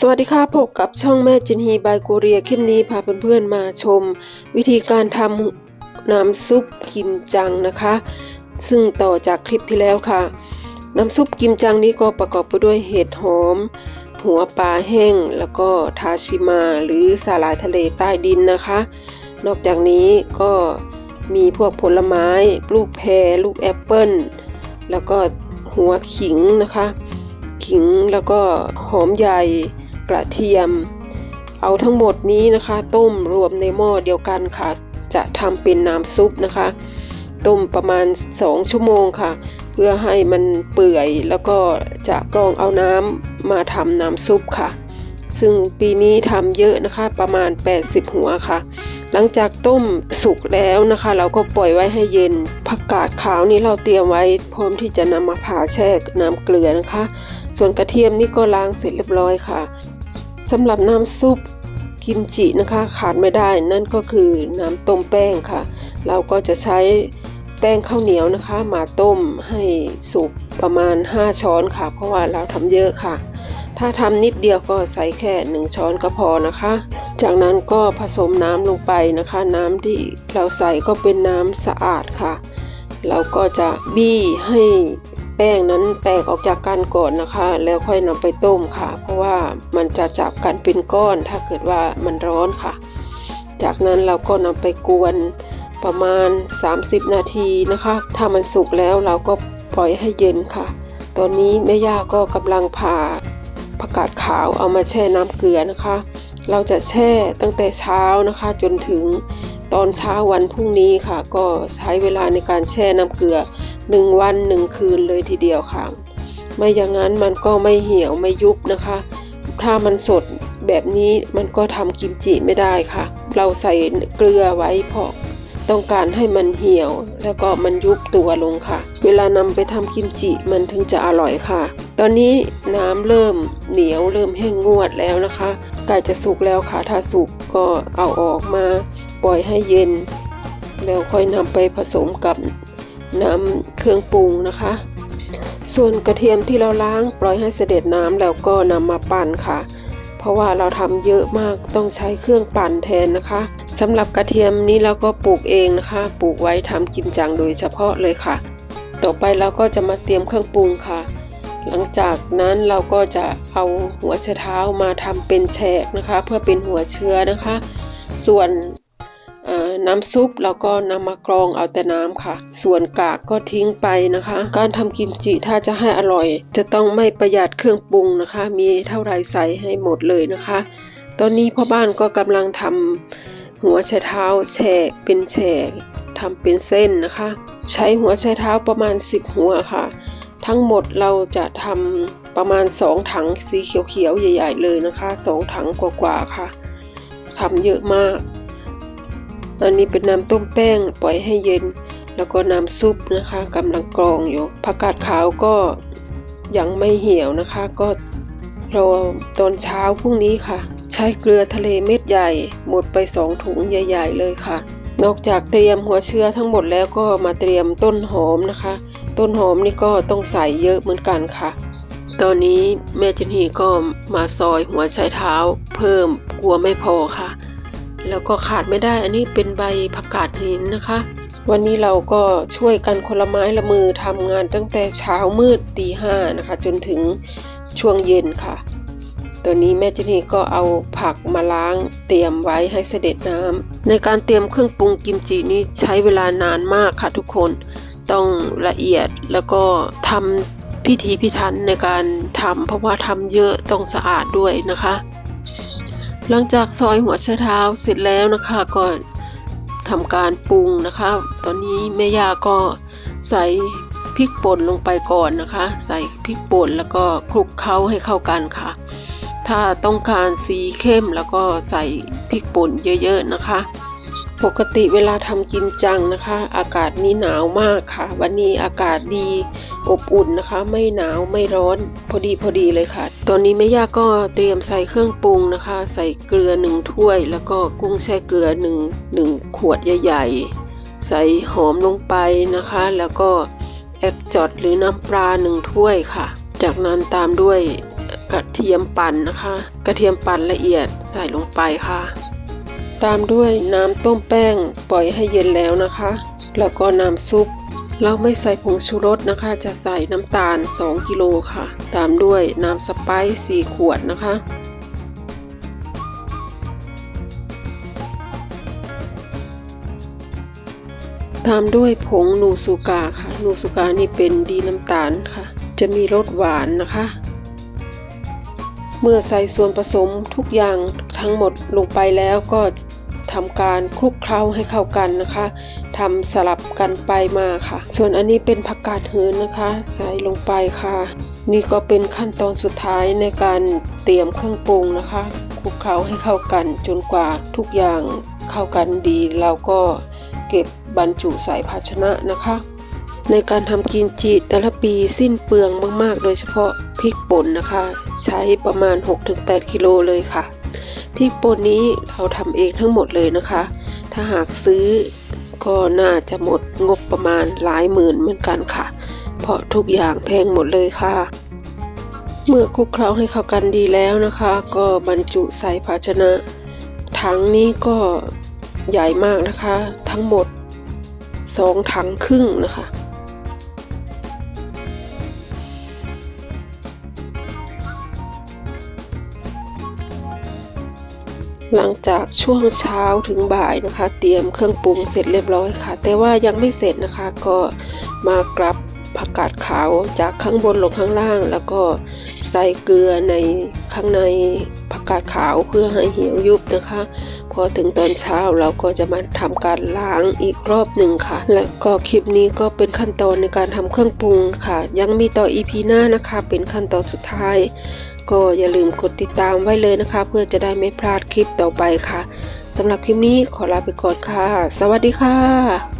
สวัสดีค่ะพบกับช่องแม่จินฮีบายโกเรียคลิปนี้พาเพื่อนๆมาชม วิธีการทำน้ำซุปกิมจังนะคะ ซึ่งต่อจากคลิปที่แล้วค่ะ น้ำซุปกิมจังนี้ก็ประกอบไปด้วยเห็ดหอม หัวปลาแห้ง แล้วก็ทาชิมาหรือสาหร่ายทะเลใต้ดินนะคะ นอกจากนี้ก็มีพวกผลไม้ ลูกแพรลูกแอปเปิ้ลแล้วก็หัวขิงนะคะ ขิงแล้วก็หอมใหญ่ กระเทียม เอาทั้งหมดนี้นะคะ ต้มรวมในหม้อเดียวกันค่ะ จะทำเป็นน้ำซุปนะคะ ต้มประมาณ 2 ชั่วโมงค่ะ เพื่อให้มันเปื่อยแล้วก็จะกรองเอาน้ำมาทำน้ำซุปค่ะ ซึ่งปีนี้ทำเยอะนะคะประมาณ 80 หัวค่ะ หลังจากต้มสุกแล้วนะคะ เราก็ปล่อยไว้ให้เย็นผักกาดขาวนี้เราเตรียมไว้พร้อมที่จะนำมาผ่าแช่น้ำเกลือนะคะ ส่วนกระเทียมนี่ก็ล้างเสร็จเรียบร้อยค่ะ สำหรับน้ำซุปกิมจินะคะขาดไม่ได้นั่นก็คือน้ำต้มแป้งค่ะ เราก็จะใช้แป้งข้าวเหนียวนะคะ มาต้มให้สุกประมาณ 5 ช้อนค่ะ เพราะว่าเราทำเยอะค่ะ ถ้าทำนิดเดียวก็ใส่แค่ 1 ช้อนก็พอนะคะ จากนั้นก็ผสมน้ำลงไปนะคะ น้ำที่เราใส่ก็เป็นน้ำสะอาดค่ะ เราก็จะบี้ให้ แป้งนั้นแตกออกจากกันก่อนนะคะ แล้วค่อยนำไปต้มค่ะ เพราะว่ามันจะจับกันเป็นก้อน ถ้าเกิดว่ามันร้อนค่ะ จากนั้นเราก็นำไปกวนประมาณ 30 นาทีนะคะ ถ้ามันสุกแล้วเราก็ปล่อยให้เย็นค่ะ ตอนนี้แม่ย่าก็กำลังผ่าผักกาดขาวเอามาแช่น้ำเกลือนะคะ เราจะแช่ตั้งแต่เช้านะคะ จนถึงตอนเช้าวันพรุ่งนี้ค่ะ ก็ใช้เวลาในการแช่น้ำเกลือ 1 วัน 1 คืนเลยทีเดียวค่ะ ไม่อย่างนั้นมันก็ไม่เหี่ยวไม่ยุบนะคะ ถ้ามันสดแบบนี้มันก็ทำกิมจิไม่ได้ค่ะ เราใส่เกลือไว้เพราะต้องการให้มันเหี่ยว แล้วก็มันยุบตัวลงค่ะ เวลานำไปทำกิมจิมันถึงจะอร่อยค่ะ ตอนนี้น้ำเริ่มเหนียวเริ่มแห้งงวดแล้วนะคะใกล้จะสุกแล้วค่ะ ถ้าสุกก็เอาออกมา ปล่อยให้เย็น แล้วค่อยนำไปผสมกับ น้ำเครื่องปรุงนะคะ ส่วนกระเทียมที่เราล้างปล่อยให้เสด็จน้ำแล้วก็นำมาปั่นค่ะ เพราะว่าเราทำเยอะมากต้องใช้เครื่องปั่นแทนนะคะสำหรับกระเทียมนี้เราก็ปลูกเองนะคะ ปลูกไว้ทำกิมจังโดยเฉพาะเลยค่ะ ต่อไปเราก็จะมาเตรียมเครื่องปรุงค่ะ หลังจากนั้นเราก็จะเอาหัวไชเท้ามาทำเป็นแฉกนะคะ เพื่อเป็นหัวเชื้อนะคะ ส่วน น้ำซุปเราก็นำมากรองเอาแต่น้ำค่ะ ส่วนกากก็ทิ้งไปนะคะ การทำกิมจิถ้าจะให้อร่อย จะต้องไม่ประหยัดเครื่องปรุงนะคะ มีเท่าไรใส่ให้หมดเลยนะคะ ตอนนี้พ่อบ้านก็กำลังทำหัวไชเท้าแฉกเป็นแฉกทำเป็นเส้นนะคะ ใช้หัวไชเท้าประมาณ 10 หัวค่ะ ทั้งหมดเราจะทำประมาณ 2 ถังสีเขียวๆใหญ่ ๆ เลยนะคะ 2 ถังกว่าๆค่ะทำเยอะมาก อันนี้เป็นน้ำต้มแป้งปล่อยให้เย็น แล้วก็น้ำซุปนะคะกำลังกรองอยู่ผักกาดขาวก็ยังไม่เหี่ยวนะคะ ก็รอตอนเช้าพรุ่งนี้ค่ะ ใช้เกลือทะเลเม็ดใหญ่ หมดไปสองถุงใหญ่ ๆ เลยค่ะ นอกจากเตรียมหัวเชื้อทั้งหมดแล้วก็มาเตรียมต้นหอมนะคะ ต้นหอมนี่ก็ต้องใส่เยอะเหมือนกันค่ะตอนนี้แม่จินฮีก็มาซอยหัวไชเท้า เพิ่มกลัวไม่พอค่ะ แล้วก็ขาดไม่ได้ อันนี้เป็นใบผักกาดหินนะคะ วันนี้เราก็ช่วยกันคนละไม้ละมือทำงานตั้งแต่เช้ามืดตีห้านะคะ จนถึงช่วงเย็นค่ะตัวนี้แม่จินีก็เอาผักมาล้างเตรียมไว้ให้เสด็จน้ำในการเตรียมเครื่องปรุงกิมจินี้ใช้เวลานานมากค่ะทุกคนต้องละเอียดแล้วก็ทำพิธีพิธันในการทำเพราะว่าทำเยอะต้องสะอาดด้วยนะคะ หลังจากซอยหัวไชเท้าเสร็จแล้วนะคะก็ทำการปรุงนะคะ ตอนนี้แม่ย่าก็ใส่พริกป่นลงไปก่อนนะคะ ใส่พริกป่นแล้วก็คลุกเคล้าให้เข้ากันค่ะ ถ้าต้องการสีเข้มแล้วก็ใส่พริกป่นเยอะๆนะคะ ปกติเวลาทำกินจังนะคะ อากาศนี้หนาวมากค่ะ วันนี้อากาศดีอบอุ่นนะคะ ไม่หนาวไม่ร้อน พอดีพอดีเลยค่ะ ตอนนี้แม่ย่าก็เตรียมใส่เครื่องปรุงนะคะ ใส่เกลือหนึ่งถ้วย แล้วก็กุ้งแช่เกลือหนึ่งหนึ่งขวดใหญ่ๆ ใส่หอมลงไปนะคะ แล้วก็แอกจอดหรือน้ำปลาหนึ่งถ้วยค่ะ จากนั้นตามด้วยกระเทียมปั่นนะคะ กระเทียมปั่นละเอียดใส่ลงไปค่ะ ตามด้วยน้ำต้มแป้งปล่อยให้เย็นแล้วนะคะ แล้วก็น้ำซุป เราไม่ใส่ผงชูรสนะคะ จะใส่น้ำตาล 2 กิโลค่ะ ตามด้วยน้ำสไปซ์4ขวดนะคะตามด้วยผงนูซูกาค่ะ นูซูกานี่เป็นดีน้ำตาลค่ะ จะมีรสหวานนะคะ มื่อใส่ส่วนผสมทุกอย่างทั้งหมดลงไปแล้วก็ทำการคลุกเคล้าให้เข้ากันนะคะทำสลับกันไปมาค่ะ ส่วนอันนี้เป็นผักกาดเหินนะคะ ใส่ลงไปค่ะ นี่ก็เป็นขั้นตอนสุดท้ายในการเตรียมเครื่องปรุงนะคะคลุกเคล้าให้เข้ากันจนกว่าทุกอย่างเข้ากันดี เราก็เก็บบรรจุใส่ภาชนะนะคะ ในการทำกิมจิแต่ละปีสิ้นเปลืองมาก ๆ โดยเฉพาะพริกป่นนะคะ ใช้ประมาณ 6-8กิโลเลยค่ะพริกป่นนี้เราทำเองทั้งหมดเลยนะคะ ถ้าหากซื้อก็น่าจะหมดงบประมาณหลายหมื่นเหมือนกันค่ะ เพราะทุกอย่างแพงหมดเลยค่ะ เมื่อคลุกเคล้าให้เข้ากันดีแล้วนะคะ ก็บรรจุใส่ภาชนะ ถังนี้ก็ใหญ่มากนะคะ ทั้งหมด 2 ถังครึ่งนะคะ หลังจากช่วงเช้าถึงบ่ายนะคะ เตรียมเครื่องปรุงเสร็จเรียบร้อยค่ะ แต่ว่ายังไม่เสร็จนะคะก็มากลับผักกาดขาวจากข้างบนลงข้างล่าง แล้วก็ใส่เกลือในข้างในผักกาดขาวเพื่อให้เหี่ยวยุบนะคะ พอถึงตอนเช้าเราก็จะมาทำการล้างอีกรอบหนึ่งค่ะ และก็คลิปนี้ก็เป็นขั้นตอนในการทำเครื่องปรุงค่ะ ยังมีต่อ EP หน้านะคะ เป็นขั้นตอนสุดท้าย ก็อย่าลืมกดติดตามไว้เลยนะคะ เพื่อจะได้ไม่พลาดคลิปต่อไปค่ะสำหรับคลิปนี้ขอลาไปก่อนค่ะ สวัสดีค่ะ